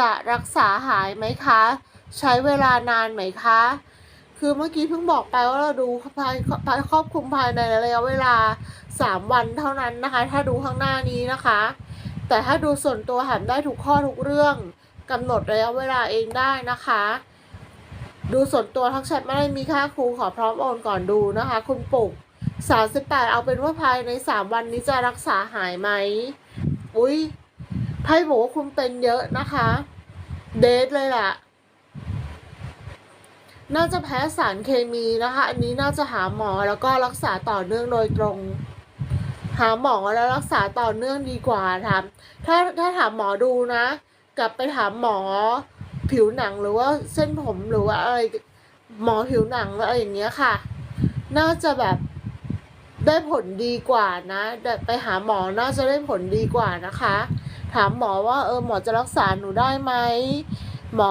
จะรักษาหายไหมคะ ใช้เวลานานไหมคะ คือเมื่อกี้เพิ่งบอกไปว่าเราดูภายภายครอบคลุมภายในระยะเวลา 3 วันเท่านั้นนะคะ ถ้าดูข้างหน้านี้นะคะ แต่ถ้าดูส่วนตัวหันได้ทุกข้อทุกเรื่องกำหนดระยะเวลาเองได้นะคะ ดูส่วนตัวทักแชทไม่ได้มีค่าครูขอพร้อมโอนก่อนดูนะคะ คุณปุก38 เอาเป็นว่าภายใน 3 วันนี้จะรักษาหายไหมอุ้ย ไพ่บอกว่าคุณเป็นเยอะนะคะ เดทเลยแหละน่าจะแพ้สารเคมีนะคะ อันนี้น่าจะหาหมอแล้วก็รักษาต่อเนื่องโดยตรง หาหมอแล้วรักษาต่อเนื่องดีกว่าถามถ้าถ้าถามหมอดูนะ กลับไปถามหมอผิวหนังหรือว่าเส้นผมหรือว่าอะไรหมอผิวหนังอะไรอย่างเงี้ยค่ะ น่าจะแบบได้ผลดีกว่านะแต่ไปหาหมอน่าจะได้ผลดีกว่านะคะ ถามหมอว่าเออหมอจะรักษาหนูได้ไหมหมอ